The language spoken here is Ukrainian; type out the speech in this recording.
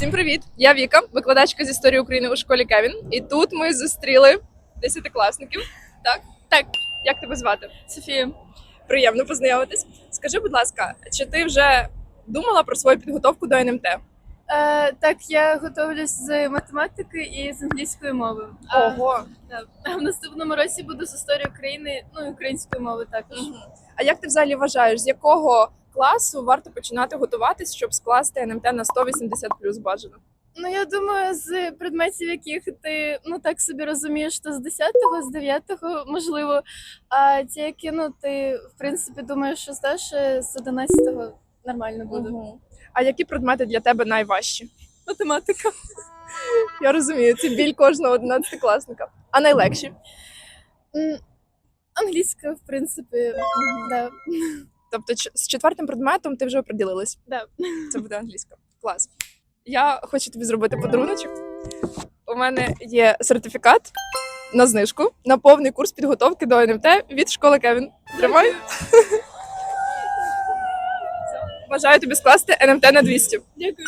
Всім привіт! Я Віка, викладачка з історії України у школі Кевін. І тут ми зустріли десятикласників. Так, так. Як тебе звати? Софія. Приємно познайомитись. Скажи, будь ласка, чи ти вже думала про свою підготовку до НМТ? Е, так, я готовлюсь з математики і з англійської мови. Ого. да. а в наступному році буду з історії України, ну і української мови також. А як ти взагалі вважаєш, з якого класу варто починати готуватись, щоб скласти НМТ на 180 плюс бажано? Ну я думаю, з предметів, яких ти ну так собі розумієш, то з 10-го, з 9-го, можливо. А ті, які ну ти в принципі думаєш, що здаш е, з 11-го нормально буде. А які предмети для тебе найважчі? Математика. Я розумію, це біль кожного 11-класника. А найлегші? Англійська, в принципі, да. Тобто з четвертим предметом ти вже оприділилась? Да. Це буде англійська. Клас. Я хочу тобі зробити подаруночок. У мене є сертифікат на знижку на повний курс підготовки до НМТ від школи Кевін. Тримай. Бажаю тобі скласти НМТ на 200. Дякую.